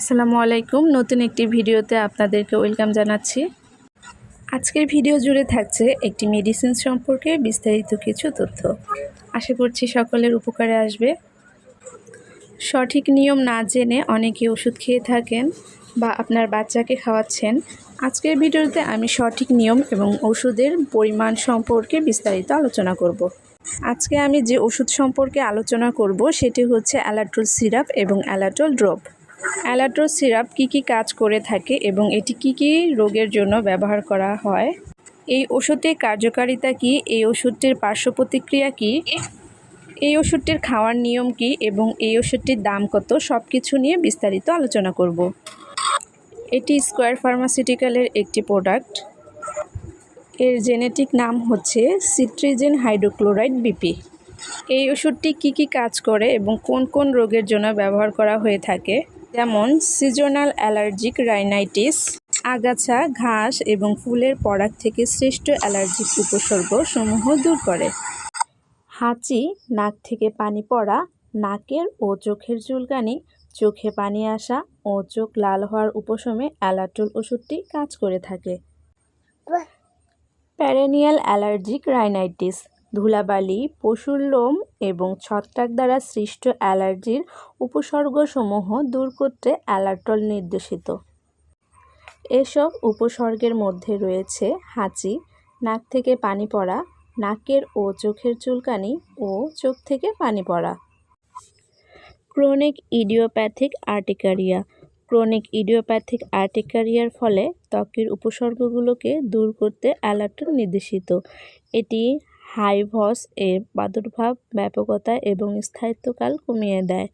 আসসালামু আলাইকুম। নতুন একটি ভিডিওতে আপনাদেরকে ওয়েলকাম জানাচ্ছি। আজকের ভিডিও জুড়ে থাকছে একটি মেডিসিন সম্পর্কে বিস্তারিত কিছু তথ্য। আশা করছি সকলের উপকারে আসবে। সঠিক নিয়ম না জেনে অনেকে ওষুধ খেয়ে থাকেন বা আপনার বাচ্চাকে খাওয়াচ্ছেন। আজকের ভিডিওতে আমি সঠিক নিয়ম এবং ওষুধের পরিমাণ সম্পর্কে বিস্তারিত আলোচনা করব। আজকে আমি যে ওষুধ সম্পর্কে আলোচনা করব সেটি হচ্ছে অ্যালাট্রল সিরাপ এবং অ্যালাট্রল ড্রপ। অ্যালাট্রল সিরাপ কী কী কাজ করে থাকে এবং এটি কী কী রোগের জন্য ব্যবহার করা হয়? এই ওষুধের কার্যকারিতা কী? এই ওষুধটির পার্শ্ব প্রতিক্রিয়া কী? এই ওষুধটির খাওয়ার নিয়ম কী? এবং এই ওষুধটির দাম কত? সব কিছু নিয়ে বিস্তারিত আলোচনা করব। এটি স্কোয়ার ফার্মাসিউটিক্যালের একটি প্রোডাক্ট। এর জেনেটিক নাম হচ্ছে সিট্রিজেন হাইড্রোক্লোরাইড বিপি। এই ওষুধটি কী কী কাজ করে এবং কোন কোন রোগের জন্য ব্যবহার করা হয়ে থাকে? যেমন সিজনাল অ্যালার্জিক রাইনাইটিস, আগাছা, ঘাস এবং ফুলের পরাগ থেকে সৃষ্ট অ্যালার্জিক উপসর্গ সমূহ দূর করে। হাঁচি, নাক থেকে পানি পড়া, নাকের ও চোখের চুলকানি, চোখে পানি আসা ও চোখ লাল হওয়ার উপশমে অ্যালাট্রল ওষুধটি কাজ করে থাকে। প্যারেনিয়াল অ্যালার্জিক রাইনাইটিস ধুলাবালি, পশুর লোম এবং ছত্রাক দ্বারা সৃষ্ট অ্যালার্জির উপসর্গসমূহ দূর করতে অ্যালার্টল নির্দেশিত। এসব উপসর্গের মধ্যে রয়েছে হাঁচি, নাক থেকে পানি পড়া, নাকের ও চোখের চুলকানি ও চোখ থেকে পানি পড়া। Chronic idiopathic urticaria. Chronic idiopathic আর্টিকারিয়ার ফলে ত্বকের উপসর্গগুলোকে দূর করতে অ্যালাট্রল নির্দেশিত। এটি হাইভস এর প্রাদুর্ভাব, ব্যাপকতা এবং স্থায়িত্বকাল কমিয়ে দেয়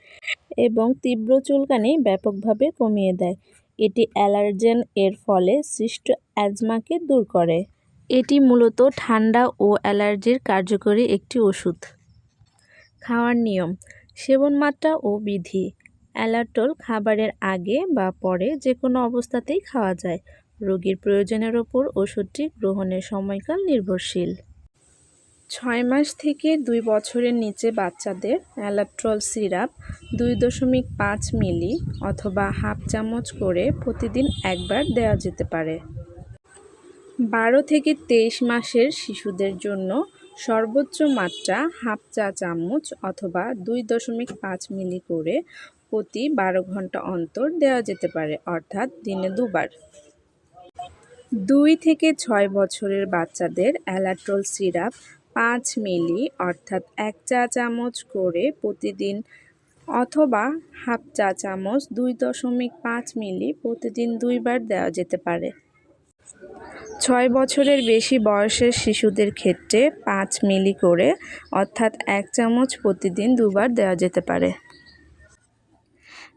এবং তীব্র চুলকানি ব্যাপকভাবে কমিয়ে দেয়। এটি অ্যালার্জেন এর ফলে সৃষ্ট অ্যাজমাকে দূর করে। এটি মূলত ঠান্ডা ও অ্যালার্জির কার্যকরী একটি ওষুধ। খাওয়ার নিয়ম সেবন মাত্রা ও বিধি। অ্যালার্টল খাবারের আগে বা পরে যে কোনো অবস্থাতেই খাওয়া যায়। রোগীর প্রয়োজনের ওপর ওষুধটি গ্রহণের সময়কাল নির্ভরশীল। ছয় মাস থেকে দুই বছরের নিচে বাচ্চাদের অ্যালাট্রল সিরাপ দুই দশমিক পাঁচ মিলি অথবা হাফ চামচ করে প্রতিদিন একবার দেওয়া যেতে পারে। বারো থেকে তেইশ মাসের শিশুদের জন্য সর্বোচ্চ মাত্রা হাফ চা চামচ অথবা দুই দশমিক পাঁচ মিলি করে প্রতি বারো ঘণ্টা অন্তর দেওয়া যেতে পারে, অর্থাৎ দিনে দুবার। দুই থেকে ছয় বছরের বাচ্চাদের অ্যালাট্রল সিরাপ পাঁচ মিলি, অর্থাৎ এক চা চামচ করে প্রতিদিন অথবা হাফ চা চামচ দুই দশমিক পাঁচ মিলি প্রতিদিন দুইবার দেওয়া যেতে পারে। ছয় বছরের বেশি বয়সের শিশুদের ক্ষেত্রে পাঁচ মিলি করে, অর্থাৎ এক চামচ প্রতিদিন দুবার দেওয়া যেতে পারে।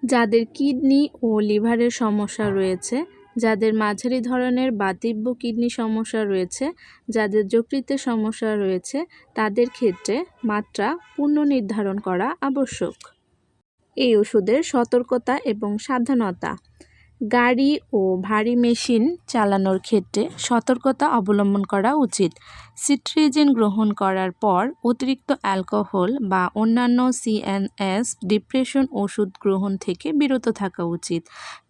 যাদের কিডনি ও লিভারের সমস্যা রয়েছে যাদের মাঝারি ধরনের বাতিব্য কিডনি সমস্যা রয়েছে, যাদের যকৃতের সমস্যা রয়েছে, তাদের ক্ষেত্রে মাত্রা পূর্ণ নির্ধারণ করা আবশ্যক। এই ওষুধের সতর্কতা এবং সাবধানতা গাড়ি ও ভারী মেশিন চালানোর ক্ষেত্রে সতর্কতা অবলম্বন করা উচিত। সিট্রিজিন গ্রহণ করার পর অতিরিক্ত অ্যালকোহল বা অন্যান্য সিএনএস ডিপ্রেশন ওষুধ গ্রহণ থেকে বিরত থাকা উচিত।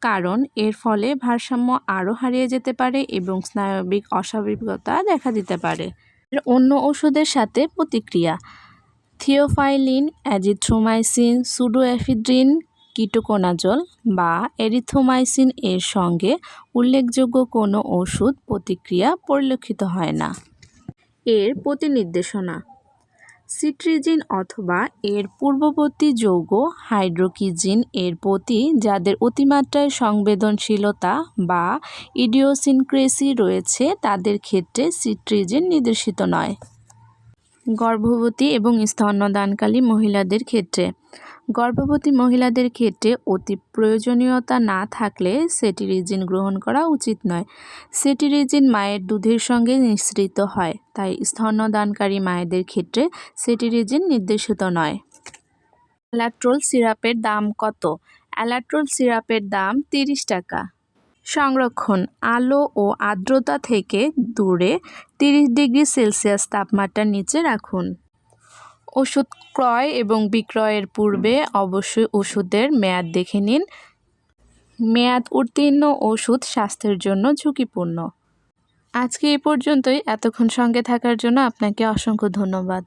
কারণ এর ফলে ভারসাম্য আরও হারিয়ে যেতে পারে এবং স্নায়বিক অস্বাভাবিকতা দেখা দিতে পারে। অন্য ওষুধের সাথে প্রতিক্রিয়া। থিওফাইলিন, অ্যাজিথ্রোমাইসিন, সুডোএফিড্রিন কিটোকোনাজল বা এরিথ্রোমাইসিন এর সঙ্গে উল্লেখযোগ্য কোনো ওষুধ প্রতিক্রিয়া পরিলক্ষিত হয় না। এর প্রতিনির্দেশনা, সিট্রিজিন অথবা এর পূর্ববর্তী যৌগ হাইড্রোকিজিন এর প্রতি যাদের অতিমাত্রায় সংবেদনশীলতা বা ইডিওসিনক্রেসি রয়েছে, তাদের ক্ষেত্রে সিট্রিজিন নির্দেশিত নয়। গর্ভবতী এবং স্তন্যদানকালী মহিলাদের ক্ষেত্রে গর্ভবতী মহিলাদের ক্ষেত্রে অতি প্রয়োজনীয়তা না থাকলে সেটিরিজিন গ্রহণ করা উচিত নয়। সেটিরিজিন মায়ের দুধের সঙ্গে মিশ্রিত হয়, তাই স্তন্যদানকারী মায়েদের ক্ষেত্রে সেটিরিজিন নির্দেশিত নয়। অ্যালাট্রোল সিরাপের দাম কত? অ্যালাট্রোল সিরাপের দাম তিরিশ টাকা। সংরক্ষণ, আলো ও আর্দ্রতা থেকে দূরে তিরিশ ডিগ্রি সেলসিয়াস তাপমাত্রার নিচে রাখুন। ওষুধ ক্রয় এবং বিক্রয়ের পূর্বে অবশ্যই ওষুধের মেয়াদ দেখে নিন। মেয়াদ উত্তীর্ণ ওষুধ স্বাস্থ্যের জন্য ঝুঁকিপূর্ণ। আজকে এই পর্যন্তই। এতক্ষণ সঙ্গে থাকার জন্য আপনাকে অসংখ্য ধন্যবাদ।